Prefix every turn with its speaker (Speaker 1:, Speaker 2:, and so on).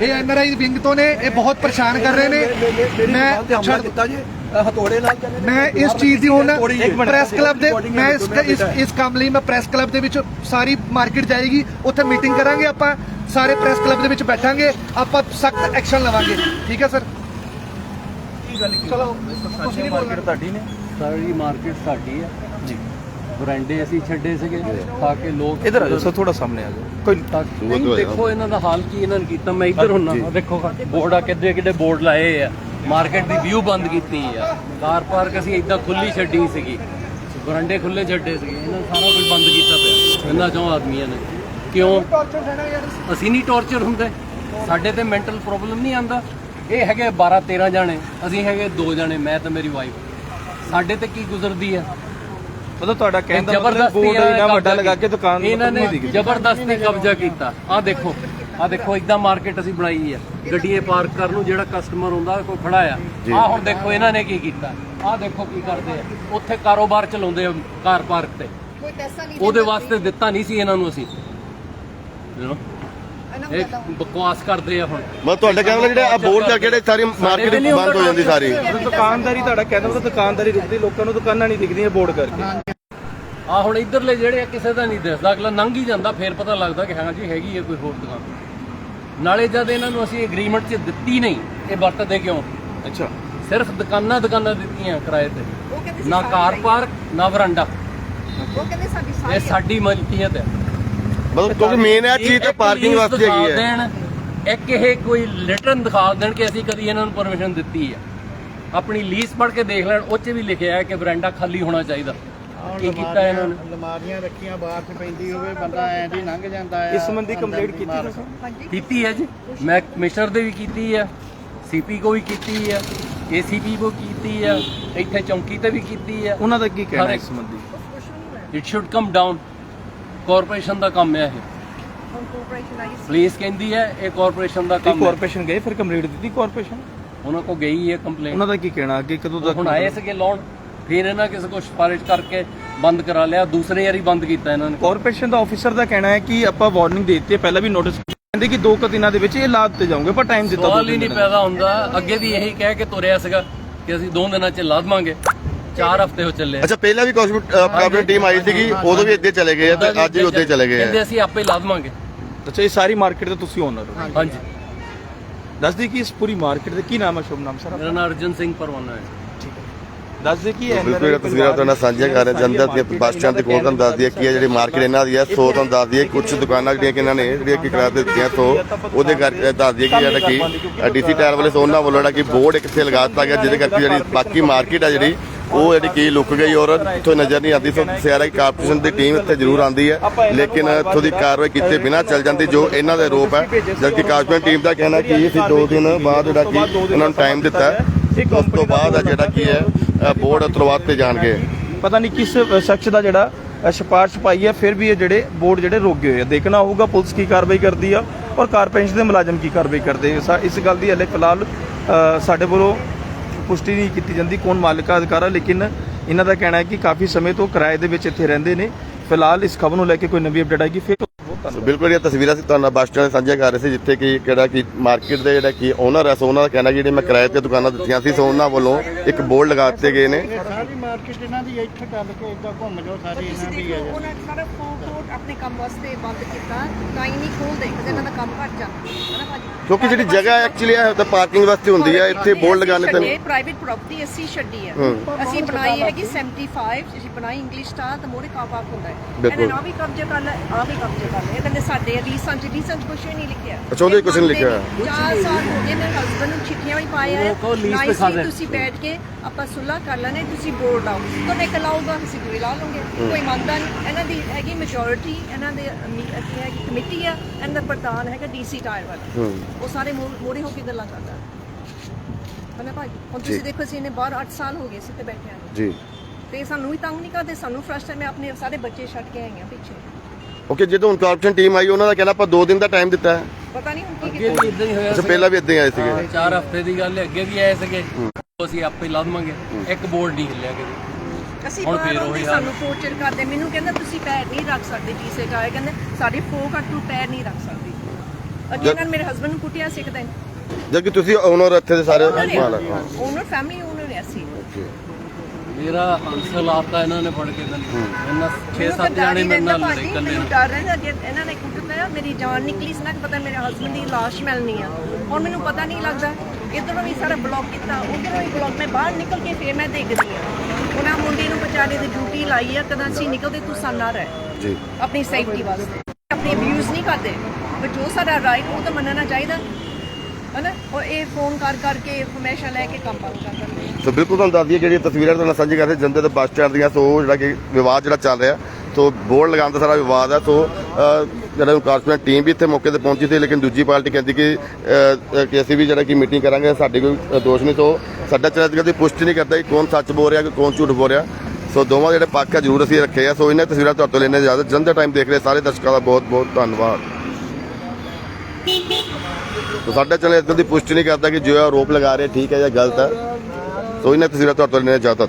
Speaker 1: ਇਹ NRI wing ਤੋਂ ਨੇ ਇਹ ਬਹੁਤ ਪਰੇਸ਼ਾਨ ਕਰ ਰਹੇ ਨੇ। ਮੈਂ ਛੱਡ
Speaker 2: ਕੀਤਾ ਜੀ। ਹਤੋੜੇ ਨਾਲ।
Speaker 1: ਮੈਂ ਇਸ ਚੀਜ਼ ਦੀ ਹੁਣ ਪ੍ਰੈਸ ਕਲੱਬ ਦੇ ਮੈਂ ਇਸ ਇਸ ਇਸ ਕੰਮ ਲਈ ਮੈਂ ਪ੍ਰੈਸ ਕਲੱਬ ਦੇ ਵਿੱਚ ਸਾਰੀ ਮਾਰਕੀਟ ਜਾਏਗੀ। ਉੱਥੇ ਮੀਟਿੰਗ ਕਰਾਂਗੇ ਆਪਾਂ। ਸਾਰੇ ਪ੍ਰੈਸ ਕਲੱਬ ਦੇ ਵਿੱਚ ਬੈਠਾਂਗੇ। ਆਪਾਂ ਸਖਤ ਐਕਸ਼ਨ ਲਵਾਂਗੇ। ਠੀਕ ਹੈ ਸਰ ਚਲੋ ਤੁਸੀਂ ਨਹੀਂ ਬੋਲਣਾ।
Speaker 3: ਤੁਹਾਡੀ ਨੇ।
Speaker 4: ਸਾਰੀ ਮਾਰਕੀਟ ਸਾਡੀ ਹੈ। ਬਰਾਂਡੇ ਅਸੀਂ ਛੱਡੇ ਸੀਗੇ ਤਾਂ ਕਿ ਲੋਕ
Speaker 3: ਇਧਰ ਆ ਜਾਓ ਸਰ ਥੋੜਾ ਸਾਹਮਣੇ ਆ ਜਾਓ। ਕੋਈ
Speaker 4: ਤਾਂ ਨਹੀਂ ਦੇਖੋ ਇਹਨਾਂ ਦਾ ਹਾਲ ਕੀ ਇਹਨਾਂ ਨੇ ਕੀਤਾ ਮੈਂ ਇੱਧਰ ਹੁੰਨਾ ਦੇਖੋ ਬੋਰਡ ਆ ਕਿੱਡੇ ਕਿੱਡੇ ਬੋਰਡ ਲਾਏ ਆ। ਮਾਰਕੀਟ ਦੀ ਵਿਊ ਬੰਦ ਕੀਤੀ ਆ। ਕਾਰ ਪਾਰਕ ਅਸੀਂ ਇਦਾਂ ਖੁੱਲੀ ਛੱਡੀ ਸੀਗੀ। ਬਰਾਂਡੇ ਖੁੱਲੇ ਛੱਡੇ ਸੀਗੇ। ਇਹਨਾਂ ਨੇ ਸਾਰਾ ਕੁਝ ਬੰਦ ਕੀਤਾ ਪਿਆ। ਇਹਨਾਂ ਚੋਂ ਆਦਮੀਆਂ ਨੇ। ਕਿਉਂ? ਅਸੀਂ ਨਹੀਂ ਟੌਰਚਰ ਹੁੰਦੇ। ਸਾਡੇ ਤੇ ਮੈਂਟਲ ਪ੍ਰੋਬਲਮ ਨਹੀਂ ਆਂਦਾ ਇਹ ਹੈਗੇ 12 13 ਜਾਣੇ। ਅਸੀਂ ਹੈਗੇ 2 ਜਾਣੇ ਮੈਂ ਤੇ ਮੇਰੀ ਵਾਈਫ ਸਾਡੇ ਤੇ ਕੀ ਗੁਜ਼ਰਦੀ ਆ?
Speaker 3: ਮਤਲਬ ਤੁਹਾਡਾ ਕਹਿਣ ਦਾ ਮਤਲਬ
Speaker 4: ਜ਼ਬਰਦਸਤੀ
Speaker 3: ਬੋਰਡ ਇੰਨਾ ਵੱਡਾ ਲਗਾ ਕੇ ਦੁਕਾਨ
Speaker 4: ਇਹਨਾਂ ਨੇ ਜ਼ਬਰਦਸਤੀ ਕਬਜ਼ਾ ਕੀਤਾ। ਆਹ ਦੇਖੋ ਆਹ ਦੇਖੋ ਇਦਾਂ ਮਾਰਕੀਟ ਅਸੀਂ ਬਣਾਈ ਆ। ਗੱਡੀਆਂ ਪਾਰਕ ਕਰਨ ਨੂੰ ਜਿਹੜਾ ਕਸਟਮਰ ਹੁੰਦਾ ਕੋਈ ਖੜਾ ਆ। ਆਹ ਹੁਣ ਦੇਖੋ ਇਹਨਾਂ ਨੇ ਕੀ ਕੀਤਾ? ਆਹ ਦੇਖੋ ਕੀ ਕਰਦੇ ਆ। ਉੱਥੇ ਕਾਰੋਬਾਰ ਚਲਾਉਂਦੇ ਆ ਕਾਰ ਪਾਰਕ ਤੇ।
Speaker 5: ਕੋਈ ਪੈਸਾ ਨਹੀਂ
Speaker 4: ਉਹਦੇ ਵਾਸਤੇ ਦਿੱਤਾ ਨਹੀਂ ਸੀ ਇਹਨਾਂ ਨੂੰ ਅਸੀਂ? ਇਹ ਬਕਵਾਸ ਕਰਦੇ ਆ ਹੁਣ।
Speaker 6: ਮੈਂ ਤੁਹਾਡੇ ਕਹਿਣ ਜਿਹੜਾ ਆ ਬੋਰਡ ਕਰਕੇ ਜਿਹੜੇ ਸਾਰੀ ਮਾਰਕੀਟ ਬੰਦ ਹੋ ਜਾਂਦੀ ਸਾਰੀ।
Speaker 3: ਦੁਕਾਨਦਾਰੀ ਤੁਹਾਡਾ ਕਹਿੰਦਾ ਮਤਲਬ ਦੁਕਾਨਦਾਰੀ ਰੁਕਦੀ ਲੋਕਾਂ ਨੂੰ ਦੁਕਾਨਾਂ ਨਹੀਂ ਦਿਖਦੀਆਂ ਬੋਰਡ ਕਰਕੇ।
Speaker 4: ਆ ਹੁਣ ਇਧਰਲੇ ਜਿਹੜੇ ਆ ਕਿਸੇ ਦਾ ਨਹੀਂ ਦਿਸਦਾ। ਅਗਲਾ ਲੰਘ ਹੀ ਜਾਂਦਾ ਫੇਰ ਪਤਾ ਲੱਗਦਾ ਕਿ ਹਾਂ ਜੀ ਹੈਗੀ ਹੈ ਕੋਈ ਹੋਰ ਦੁਕਾਨ। ਨਾਲੇ ਜਦ ਇਹਨਾਂ ਨੂੰ ਅਸੀਂ ਐਗਰੀਮੈਂਟ 'ਚ ਦਿੱਤੀ ਨਹੀਂ ਇਹ ਵਰਤਦੇ ਕਿਉਂ?
Speaker 3: ਅੱਛਾ।
Speaker 4: ਸਿਰਫ ਦੁਕਾਨਾਂ ਦੁਕਾਨਾਂ ਦਿੱਤੀਆਂ ਕਿਰਾਏ ਤੇ।
Speaker 5: ਉਹ
Speaker 4: ਨਾ ਕਾਰ। ਪਾਰਕ ਨਾ ਵਰਾਂਡਾ।
Speaker 5: ਉਹ ਕਹਿੰਦੇ ਸਾਡੀ
Speaker 4: ਇਹ ਸਾਡੀ ਮਲਕੀਅਤ ਹੈ।
Speaker 6: ਮਤਲਬ ਕਿਉਂਕਿ ਮੇਨ ਇਹ ਚੀਜ਼ ਤੇ ਪਾਰਕਿੰਗ ਵਾਸਤੇ ਹੈਗੀ ਹੈ।
Speaker 4: ਇੱਕ ਇਹ ਕੋਈ ਰਿਟਰਨ ਦਿਖਾ ਦੇਣ ਕਿ ਅਸੀਂ ਕਦੀ ਇਹਨਾਂ ਨੂੰ ਪਰਮਿਸ਼ਨ ਦਿੱਤੀ ਹੈ। ਆਪਣੀ ਲੀਜ਼ ਪੜ੍ਹ ਕੇ ਦੇਖ ਲੈਣ ਉਹ 'ਚ ਵੀ ਲਿਖਿਆ ਹੈ ਕਿ ਵਰਾਂਡਾ ਖਾਲੀ ਹੋਣਾ ਚਾਹੀਦਾ। ਕੀ ਕੀਤਾ ਇਹਨਾਂ ਨੇ?
Speaker 7: ਅਲਮਾਰੀਆਂ ਰੱਖੀਆਂ ਬਾਹਰ ਚ ਪੈਂਦੀ ਹੋਵੇ ਬੰਦਾ ਐਂ ਦੀ ਲੰਘ ਜਾਂਦਾ ਆ
Speaker 3: ਇਸ ਸੰਬੰਧੀ ਕੰਪਲੇਂਟ ਕੀਤੀ ਤੁਸੀਂ?
Speaker 4: ਕੀਤੀ ਹੈ ਜੀ। ਮੈਂ ਕਮਿਸ਼ਨਰ ਦੇ ਵੀ ਕੀਤੀ ਹੈ ਸੀਪੀ ਕੋ ਵੀ ਕੀਤੀ ਹੈ ਏਸੀਪੀ ਕੋ ਕੀਤੀ ਹੈ ਇੱਥੇ ਚੌਂਕੀ ਤੇ ਵੀ ਕੀਤੀ ਹੈ।
Speaker 3: ਉਹਨਾਂ ਦਾ ਕੀ ਕਹਿਣਾ ਇਸ ਸੰਬੰਧੀ?
Speaker 4: It should come down corporation ਦਾ ਕੰਮ ਹੈ ਇਹ।
Speaker 5: ਹੁਣ ਕੋਆਪਰੇਸ਼ਨ ਆਈ
Speaker 4: ਪੁਲਿਸ ਕਹਿੰਦੀ ਹੈ ਇਹ ਕਾਰਪੋਰੇਸ਼ਨ ਦਾ ਕੰਮ ਹੈ।
Speaker 3: ਕਾਰਪੋਰੇਸ਼ਨ ਗਏ ਫਿਰ ਕੰਪਲੀਟ ਦਿੱਤੀ ਕਾਰਪੋਰੇਸ਼ਨ
Speaker 4: ਉਹਨਾਂ ਕੋ ਗਈ ਹੈ ਕੰਪਲੇਂਟ
Speaker 3: ਉਹਨਾਂ ਦਾ ਕੀ ਕਹਿਣਾ ਅੱਗੇ ਕਦੋਂ ਤੱਕ
Speaker 4: ਹੁਣ ਆਏ ਸੀਗੇ ਲਾਉਣ ਫਿਰ ਇਹਨਾਂ ਕਿਸੇ ਕੋ ਸਿਫਾਰਿਸ਼ ਕਰਕੇ ਬੰਦ ਕਰਾ ਲਿਆ ਦੂਸਰੇ ਵਾਰੀ ਬੰਦ ਕੀਤਾ ਇਹਨਾਂ ਨੇ।
Speaker 3: ਕਾਰਪੋਰੇਸ਼ਨ ਦਾ ਆਫੀਸਰ ਦਾ ਕਹਿਣਾ ਹੈ ਕਿ ਆਪਾਂ ਵਾਰਨਿੰਗ ਦੇ ਦਿੱਤੀ ਹੈ ਪਹਿਲਾਂ ਵੀ ਨੋਟਿਸ ਕਹਿੰਦੇ ਕਿ ਦੋ ਕੁ ਦਿਨਾਂ ਦੇ ਵਿੱਚ ਇਹ ਲਾ ਦਿੱਤੇ ਜਾਓਗੇ ਪਰ ਟਾਈਮ ਦਿੱਤਾ ਦੋ
Speaker 4: ਸਵਾਲ ਹੀ ਨਹੀਂ
Speaker 3: ਦਿਨਾਂ ਦਾ।
Speaker 4: ਪੈਦਾ ਹੁੰਦਾ। ਅੱਗੇ ਵੀ ਇਹੀ ਕਹਿ ਕੇ ਤੁਰਿਆ ਸੀਗਾ ਕਿ ਅਸੀਂ ਦੋ ਦਿਨਾਂ ਚ ਲਾ ਦੇਵਾਂਗੇ। ਚਾਰ ਹਫ਼ਤੇ ਹੋ ਚੱਲੇ ਆ।
Speaker 6: ਅੱਛਾ ਪਹਿਲਾਂ ਵੀ ਕਾਰਪੋਰੇਟ ਟੀਮ ਆਈ ਸੀਗੀ ਉਦੋਂ ਵੀ ਇੱਦੇ ਚਲੇ ਗਏ ਆ ਤੇ ਅੱਜ ਵੀ ਉੱਦੇ ਚਲੇ ਗਏ
Speaker 4: ਕਹਿੰਦੇ
Speaker 6: ਆ
Speaker 4: ਅਸੀਂ ਆਪੇ ਲਾ ਦੇਵਾਂਗੇ।
Speaker 3: ਅੱਛਾ ਇਹ ਸਾਰੀ ਮਾਰਕੀਟ ਤੇ ਤੁਸੀਂ ਓਨਰ ਹੋ?
Speaker 4: ਹਾਂਜੀ।
Speaker 3: ਦੱਸ ਦੇ ਕਿ ਇਸ ਪੂਰੀ ਮਾਰਕੀਟ ਦੇ ਕੀ ਨਾਮ ਹੈ ਸ਼ੁਭ ਨਾਮ ਸਰ?
Speaker 4: ਮੇਰਾ ਨਾਮ ਅਰਜਨ ਸਿੰਘ ਪਰਵਾਨਾ ਹੈ।
Speaker 3: ਦੱਸ ਦੇ ਕਿ
Speaker 6: ਬਿਲਕੁਲ ਇਹ ਤਸਵੀਰਾਂ ਤੁਹਾਡੇ ਨਾਲ ਸਾਂਝੀਆਂ ਕਰ ਰਹੇ ਹਾਂ। ਜਨਤਾ ਦੀਆਂ ਬੱਸ ਸਟੈਂਡ ਤੇ ਕੋਲ ਤੁਹਾਨੂੰ ਦੱਸ ਦਈਏ ਕੀ ਹੈ ਜਿਹੜੀ ਮਾਰਕੀਟ ਇਹਨਾਂ ਦੀ ਹੈ ਸੋ ਤੁਹਾਨੂੰ ਦੱਸ ਦਈਏ ਕੁਝ ਦੁਕਾਨਾਂ ਜਿਹੜੀਆਂ ਕਿ ਇਹਨਾਂ ਨੇ ਜਿਹੜੀਆਂ ਕਿ ਕਿਰਾਏ ਤੇ ਦਿੱਤੀਆਂ ਸੋ ਉਹਦੇ ਕਰਕੇ ਦੱਸ ਦਈਏ ਕਿ ਜਿਹੜਾ ਕਿ ਡੀਸੀ ਟਾਇਰ ਵਾਲੇ ਸੋ ਉਹਨਾਂ ਵੱਲੋਂ ਜਿਹੜਾ ਕਿ ਬੋਰਡ ਇੱਕ ਇੱਥੇ ਲਗਾ ਦਿੱਤਾ ਗਿਆ ਜਿਹਦੇ ਕਰਕੇ ਜਿਹੜੀ ਬਾਕੀ ਮਾਰਕੀਟ ਹੈ ਜਿਹੜੀ ਉਹ ਜਿਹੜੀ ਕੀ ਲੁੱਕ ਗਈ ਔਰ ਇੱਥੋਂ ਨਜ਼ਰ ਨਹੀਂ ਆਉਂਦੀ ਸੋ ਸਿਆਰਾ ਕਾਰਪੋਰੇਸ਼ਨ ਦੀ ਟੀਮ ਇੱਥੇ ਜ਼ਰੂਰ ਆਉਂਦੀ ਹੈ। ਲੇਕਿਨ ਇੱਥੋਂ ਦੀ ਕਾਰਵਾਈ ਕੀਤੇ ਬਿਨਾਂ ਚੱਲ ਜਾਂਦੀ, ਜੋ ਇਹਨਾਂ ਦਾ ਆਰੋਪ ਹੈ, ਜਦਕਿ ਕਾਰਪੋਰੇਸ਼ਨ ਟੀਮ ਦਾ ਕਹਿਣਾ ਕਿ ਅਸੀਂ ਦੋ ਦਿਨ ਬਾਅਦ ਜਿਹੜਾ ਕਿ ਇਹਨਾਂ ਨੂੰ ਟਾਈਮ ਦਿੱਤਾ ਉਸ ਤੋਂ ਬਾਅਦ ਜਿਹੜਾ ਕੀ ਹੈ ਬੋਰਡ ਉਤਰਵਾਦ ਤੇ ਜਾਣਗੇ।
Speaker 3: ਪਤਾ ਨਹੀਂ ਕਿਸ ਸ਼ਖਸ ਦਾ ਜਿਹੜਾ ਸਿਫਾਰਿਸ਼ ਪਾਈ ਹੈ, ਫਿਰ ਵੀ ਇਹ ਜਿਹੜੇ ਬੋਰਡ ਜਿਹੜੇ ਰੋਕੇ ਹੋਏ ਆ। ਦੇਖਣਾ ਹੋਊਗਾ ਪੁਲਿਸ ਕੀ ਕਾਰਵਾਈ ਕਰਦੀ ਆ, ਔਰ ਕਾਰਪੋਰੇਸ਼ਨ ਦੇ ਮੁਲਾਜ਼ਮ ਕੀ ਕਾਰਵਾਈ ਕਰਦੇ ਇਸ ਗੱਲ ਦੀ ਹਲੇ ਫਿਲਹਾਲ ਸਾਡੇ ਵੱਲੋਂ ਪੁਸ਼ਟੀ ਨਹੀਂ ਕੀਤੀ ਜਾਂਦੀ ਕੌਣ ਮਾਲਕਾ ਆ, ਅਧਿਕਾਰ ਆ ਲੇਕਿਨ ਇਹਨਾਂ ਦਾ ਕਹਿਣਾ ਹੈ ਕਿ ਕਾਫੀ ਸਮੇਂ ਤੋਂ ਕਿਰਾਏ ਦੇ ਵਿੱਚ ਇੱਥੇ ਰਹਿੰਦੇ ਨੇ। ਫਿਲਹਾਲ ਇਸ ਖਬਰ ਨੂੰ ਲੈ ਕੇ ਕੋਈ ਨਵੀਂ ਅਪਡੇਟ ਆਏਗੀ, ਫਿਰ ਧੰਨਵਾਦ
Speaker 6: ਬਿਲਕੁਲ ਇਹ ਤਸਵੀਰਾਂ ਸੀ ਤੁਹਾਨੂੰ ਬੱਸ ਸਟੈਂਡ ਸਾਂਝੀਆਂ ਕਰ ਰਹੇ ਸੀ ਜਿੱਥੇ ਕਿ ਕਿਹੜਾ ਕਿ ਮਾਰਕੀਟ ਦੇ ਜਿਹੜਾ ਕਿ ਓਨਰ ਹੈ ਸੋ ਉਹਨਾਂ ਦਾ ਕਹਿਣਾ ਕਿ ਜਿਹੜੇ ਮੈਂ ਕਿਰਾਏ ਤੇ ਦੁਕਾਨਾਂ ਦਿੱਤੀਆਂ ਸੀ ਸੋ ਉਹਨਾਂ ਵੱਲੋਂ ਇੱਕ ਬੋਰਡ ਲਗਾ ਦਿੱਤੇ ਗਏ ਨੇ।
Speaker 7: ਸਾਰੀ ਮਾਰਕੀਟ ਇਹਨਾਂ ਦੀ ਇੱਥੇ ਚੱਲ ਕੇ ਇਦਾਂ ਘੁੰਮ ਜਾਓ ਸਾਰੀ
Speaker 5: ਤੁਸੀਂ
Speaker 7: ਇਹਨਾਂ ਦੀ
Speaker 5: ਦੇਖੋ
Speaker 7: ਹੈ
Speaker 5: ਉਹਨਾਂ ਨੇ ਸਾਰਾ ਫੂਡ ਕੋਰਟ ਆਪਣੇ ਕੰਮ ਵਾਸਤੇ ਬੰਦ ਕੀਤਾ ਤਾਂ ਹੀ ਨਹੀਂ ਖੋਲਦੇ ਕਿਉਂਕਿ ਇਹਨਾਂ ਦਾ ਕੰਮ ਘਟ ਜਾਂਦਾ। ਹੈ ਨਾ ਭਾਜੀ?
Speaker 6: ਕਿਉਂਕਿ ਜਿਹੜੀ ਜਗ੍ਹਾ ਐਕਚੁਅਲੀ ਹੈ ਤਾਂ ਪਾਰਕਿੰਗ ਵਾਸਤੇ ਹੁੰਦੀ ਹੈ ਇੱਥੇ ਬੋਰਡ ਲਗਾਣੇ ਤੇ
Speaker 5: ਇਹ ਪ੍ਰਾਈਵੇਟ ਪ੍ਰਾਪਰਟੀ ਅਸੀਂ ਛੱਡੀ ਹੈ। ਅਸੀਂ ਬਣਾਈ ਹੈਗੀ 75 ਅਸੀਂ ਬਣਾਈ ਇੰਗਲਿਸ਼ ਸਟਾਰ ਤੇ ਮੋੜੇ ਕਾਰ ਪਾਰਕ ਹੁੰਦਾ ਹੈ। ਇਹਨਾਂ ਆ ਵੀ ਕਬਜ਼ਾ ਕਰ ਲੈ ਆ ਵੀ ਕਬਜ਼ਾ ਕਰ ਲੈ ਇਹ ਕਹਿੰਦੇ ਸਾਡੇ ਰੀਸਾਂ ਚ ਰੀਸਾਂ ਚ ਕੁਝ ਵੀ ਨਹੀਂ ਲਿਖਿਆ।
Speaker 6: ਅੱਛਾ, ਉਹਦੇ ਕੁਛ ਨਹੀਂ ਲਿਖਿਆ।
Speaker 5: ਚਾਰ ਸਾਲ ਹੋ ਗਏ ਮੇਰੇ ਹਸਬੰਦ ਨੂੰ ਚਿੱਠੀਆਂ ਵੀ ਪਾਇਆ ਹੈ
Speaker 4: lease ਦੇ।
Speaker 5: ਤੁਸੀਂ ਬੈਠ ਕੇ ਆਪਾਂ ਸੁਲ੍ਹਾ ਕਰ ਲੈਣੇ ਤੁਸੀਂ ਬੋਰਡ ਲਾਓ। ਤਾਂ ਇੱਕ ਲਾਊਗਾ ਅਸੀਂ ਕੋਈ ਲਾ ਲਵਾਂਗੇ ਕੋਈ ਮੰਨਦਾ ਨਹੀਂ। ਇਹਨਾਂ ਦੀ ਹੈਗੀ ਮੈਜੋਰਿਟੀ ਇਹਨਾਂ ਦੇ ਅਮੀ- ਕੀ ਹੈਗੀ ਕਮੇਟੀ ਆ ਇਹਨਾਂ ਦਾ ਪ੍ਰਧਾਨ ਹੈਗਾ ਡੀਸੀ ਟਾਇਰ ਵਾਲਾ। ਉਹ ਸਾਰੇ ਮੋੜੇ ਹੋ ਕੇ ਗੱਲਾਂ ਕਰਦਾ। ਹਨਾ ਭਾਈ? ਹੁਣ ਤੁਸੀਂ ਦੇਖੋ ਅਸੀਂ ਇਹਨੇ ਬਾਹਰ 8 ਸਾਲ ਹੋ ਗਏ ਸੀ ਤੇ ਬੈਠੇ ਆ।
Speaker 6: ਜੀ।
Speaker 5: ਤੇ ਸਾਨੂੰ ਵੀ ਤੰਗ ਨਹੀਂ ਕਰਦੇ ਸਾਨੂੰ ਫਰਸਟ ਟਾਈਮ ਮੈਂ ਆਪਣੇ ਸਾਰੇ ਬੱਚੇ ਛੱਡ ਕੇ ਆਈ ਆ ਪਿੱਛੇ।
Speaker 6: ਓਕੇ ਜਦੋਂ ਹੁਣ ਕਾਰਪੋਰੇਸ਼ਨ ਟੀਮ ਆਈ ਉਹਨਾਂ ਦਾ ਕਹਿਣਾ ਆਪਾਂ 2 ਦਿਨ ਦਾ ਟਾਈਮ ਦਿੱਤਾ ਹੈ।
Speaker 5: ਪਤਾ ਨਹੀਂ ਹੁਣ ਕੀ
Speaker 4: ਅੱਗੇ ਵੀ ਇਦਾਂ ਹੀ ਹੋਇਆ
Speaker 6: ਅੱਛਾ। ਪਹਿਲਾਂ ਵੀ ਇਦਾਂ ਹੀ ਆਏ ਸੀਗੇ।
Speaker 4: ਚਾਰ ਹਫ਼ਤੇ ਦੀ ਗੱਲ ਹੈ ਅੱਗੇ ਵੀ ਆਏ ਸੀਗੇ। ਅਸੀਂ ਆਪੇ ਲਾ ਦੇਵਾਂਗੇ ਇੱਕ ਬੋਰਡ ਨਹੀਂ ਹਿੱਲਿਆ ਕਿਤੇ
Speaker 5: ਅਸੀਂ
Speaker 4: ਹੁਣ ਫੇਰ ਉਹੀ।
Speaker 5: ਸਾਨੂੰ ਟੋਰਚਰ ਕਰਦੇ। ਮੈਨੂੰ ਕਹਿੰਦਾ ਤੁਸੀਂ ਪੈਰ ਨਹੀਂ ਰੱਖ ਸਕਦੇ ਡੀਸੇ ਟਾਇਰ ਕਹਿੰਦੇ ਸਾਡੀ ਫੋਕ ਆ ਤੂੰ ਪੈਰ ਨਹੀਂ ਰੱਖ ਸਕਦੀ। ਅੱਗੇ ਇਹਨਾਂ ਨੇ ਮੇਰੇ ਹਸਬੰਡ ਨੂੰ ਕੁੱਟਿਆ ਸੀ ਇੱਕ ਦਿਨ
Speaker 6: ਜਦ ਕਿ ਤੁਸੀਂ ਓਨਰ ਇੱਥੇ ਦੇ ਸਾਰੇ।
Speaker 5: ਓਨਰ ਫੈਮਿਲੀ ਓਨਰ ਹੈ। ਸੀ
Speaker 4: ਮੇਰਾ ਅੰਸਲ ਆਪਦਾ ਇਹਨਾਂ ਨੇ ਫੜ ਕੇ ਮੈਨੂੰ ਇਹਨਾਂ 6-7
Speaker 5: ਮੈਨੂੰ ਤਾਂ
Speaker 4: ਜਾਣੇ ਮੇਰੇ ਨਾਲ ਲੜੇ ਇਕੱਲੇ
Speaker 5: ਮੈਨੂੰ
Speaker 4: ਨੂੰ।
Speaker 5: ਡਰ ਰਹਿੰਦਾ ਜੇ ਇਹਨਾਂ ਨੇ ਕੁੱਟਿਆ ਮੇਰੀ ਜਾਨ ਨਿਕਲੀ ਸੀ ਨਾ ਕਿ ਪਤਾ ਮੇਰੇ ਹਸਬੰਡ ਦੀ ਲਾਸ਼ ਮਿਲਣੀ ਆ। ਹੁਣ ਮੈਨੂੰ ਪਤਾ ਨਹੀਂ ਲੱਗਦਾ ਇਧਰੋਂ ਵੀ ਸਾਰਾ ਬਲੌਕ ਕੀਤਾ ਉਧਰੋਂ ਵੀ ਬਲੌਕ ਮੈਂ ਬਾਹਰ ਨਿਕਲ ਕੇ ਫੇਰ ਮੈਂ ਦੇਖਦੀ ਆ। ਉਹਨਾਂ ਮੁੰਡੇ ਨੂੰ ਵਿਚਾਰੇ ਦੀ ਡਿਊਟੀ ਲਾਈ ਆ ਕਦਾਂ ਅਸੀਂ ਨਿਕਲਦੇ ਤੂੰ ਸਾਨਾ ਰਹਿ।
Speaker 6: ਜੀ।
Speaker 5: ਆਪਣੀ ਸੇਫਟੀ ਵਾਸਤੇ। ਆਪਣੀ ਅਬਿਊਜ਼ ਨਹੀਂ ਕਰਦੇ। ਬਟ ਜੋ ਸਾਡਾ ਰਾਈਟ ਉਹ ਤਾਂ ਮੰਨਣਾ ਚਾਹੀਦਾ। ਹਨਾ? ਉਹ ਇਹ ਫੋਨ ਕਰ ਕਰਕੇ ਇਨਫੋਰਮੇਸ਼ਨ ਲੈ ਕੇ ਕੰਮ ਬੰਦ ਕਰ ਦਿੰਦੇ ਆ
Speaker 6: ਸੋ ਬਿਲਕੁਲ ਤੁਹਾਨੂੰ ਦੱਸ ਦਈਏ ਜਿਹੜੀਆਂ ਤਸਵੀਰਾਂ ਤੁਹਾਨੂੰ ਸਾਂਝੀ ਕਰਦੇ ਜੰਦੇ ਦੇ ਬੱਸ ਸਟੈਂਡ ਦੀਆਂ ਸੋ ਜਿਹੜਾ ਕਿ ਵਿਵਾਦ ਜਿਹੜਾ ਚੱਲ ਰਿਹਾ ਸੋ ਬੋਰਡ ਲਗਾਉਣ ਦਾ ਸਾਰਾ ਵਿਵਾਦ ਹੈ ਸੋ ਅ, ਜਿਹੜਾ ਕਾਰਪੋਰੇਟ ਟੀਮ ਵੀ ਇੱਥੇ ਮੌਕੇ ਤੇ ਪਹੁੰਚੀ ਸੀ ਲੇਕਿਨ ਦੂਜੀ ਪਾਰਟੀ ਕਹਿੰਦੀ ਕਿ ਅ, ਅ, ਕਿ ਅਸੀਂ ਵੀ ਜਿਹੜਾ ਕਿ ਮੀਟਿੰਗ ਕਰਾਂਗੇ ਸਾਡੀ ਕੋਈ ਅ, ਦੋਸ਼ ਨਹੀਂ ਸੋ ਸਾਡਾ ਚਰਿੱਤਰ ਕਦੀ ਪੁਸ਼ਟੀ ਨਹੀਂ ਕਰਦਾ ਕਿ ਕੌਣ ਸੱਚ ਬੋਲ ਰਿਹਾ ਕਿ ਕੌਣ ਝੂਠ ਬੋਲ ਰਿਹਾ। ਸੋ ਦੋਵਾਂ ਜਿਹੜੇ ਪੱਖ ਹੈ ਜ਼ਰੂਰ ਅਸੀਂ ਰੱਖੇ ਆ ਸੋ ਇਹਨਾਂ ਤਸਵੀਰਾਂ ਤੁਹਾਡੇ ਤੋਂ ਲੈਣੇ ਜ਼ਿਆਦਾ ਜੰਦੇ ਟਾਈਮ ਦੇਖ ਰਹੇ ਸਾਰੇ ਦਰਸ਼ਕਾਂ ਦਾ ਬਹੁਤ ਬਹੁਤ ਧੰਨਵਾਦ। ਸੋ ਸਾਡਾ ਚੈਨਲ ਇਸ ਦੀ ਪੁਸ਼ਟੀ ਨਹੀਂ ਕਰਦਾ ਕਿ ਜੋ ਆਰੋਪ ਲਗਾ ਰਹੇ, ਠੀਕ ਹੈ ਜਾਂ ਗਲਤ ਹੈ। ਸੋ ਇਹਨਾਂ ਤਸਵੀਰਾਂ ਤੁਹਾਡੇ ਤੋਂ ਲੈਣੇ ਜ਼ਿਆਦਾ